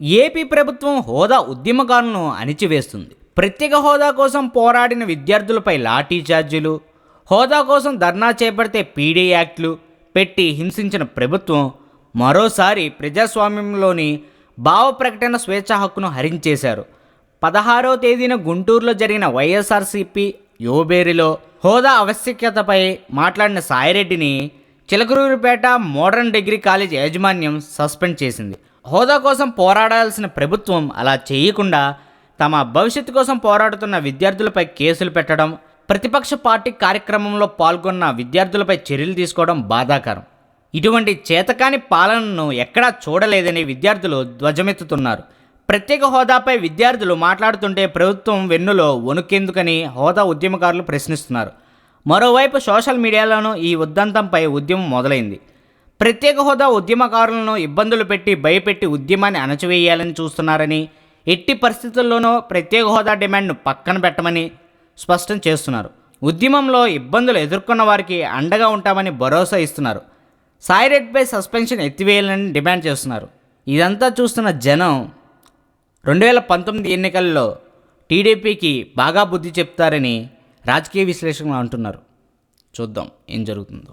AP ప్రభుత్వం హోదా ఉద్యమకారులను అణిచివేస్తుంది. ప్రత్యేక హోదా కోసం పోరాడిన విద్యార్థులపై లాఠీ ఛార్జీలు హోదా కోసం ధర్నా చేపడితే పీడీ యాక్ట్లు పెట్టి హింసించిన ప్రభుత్వం మరోసారి ప్రజాస్వామ్యంలోని భావ ప్రకటన స్వేచ్ఛ హక్కును హరించేశారు. పదహారో తేదీన గుంటూరులో జరిగిన వైఎస్ఆర్సీపీ యువబేరిలో హోదా ఆవశ్యకతపై మాట్లాడిన సాయిరెడ్డిని చిలకరూరుపేట మోడర్న్ డిగ్రీ కాలేజ్ యాజమాన్యం సస్పెండ్ చేసింది. హోదా కోసం పోరాడాల్సిన ప్రభుత్వం అలా చేయకుండా తమ భవిష్యత్తు కోసం పోరాడుతున్న విద్యార్థులపై కేసులు పెట్టడం ప్రతిపక్ష పార్టీ కార్యక్రమంలో పాల్గొన్న విద్యార్థులపై చర్యలు తీసుకోవడం బాధాకరం. ఇటువంటి చేతకాని పాలనను ఎక్కడా చూడలేదని విద్యార్థులు ధ్వజమెత్తుతున్నారు. ప్రత్యేక హోదాపై విద్యార్థులు మాట్లాడుతుంటే ప్రభుత్వం వెన్నులో వణుకెందుకని హోదా ఉద్యమకారులు ప్రశ్నిస్తున్నారు. మరోవైపు సోషల్ మీడియాలోనూ ఈ ఉద్దంతంపై ఉద్యమం మొదలైంది. ప్రత్యేక హోదా ఉద్యమకారులను ఇబ్బందులు పెట్టి భయపెట్టి ఉద్యమాన్ని అణచివేయాలని చూస్తున్నారని ఎట్టి పరిస్థితుల్లోనూ ప్రత్యేక హోదా డిమాండ్ను పక్కన పెట్టమని స్పష్టం చేస్తున్నారు. ఉద్యమంలో ఇబ్బందులు ఎదుర్కొన్న వారికి అండగా ఉంటామని భరోసా ఇస్తున్నారు. సాయిరెడ్పై సస్పెన్షన్ ఎత్తివేయాలని డిమాండ్ చేస్తున్నారు. ఇదంతా చూస్తున్న జనం రెండు వేల పంతొమ్మిది ఎన్నికల్లో టీడీపీకి బాగా బుద్ధి చెప్తారని రాజకీయ విశ్లేషకులు అంటున్నారు. చూద్దాం ఏం జరుగుతుందో.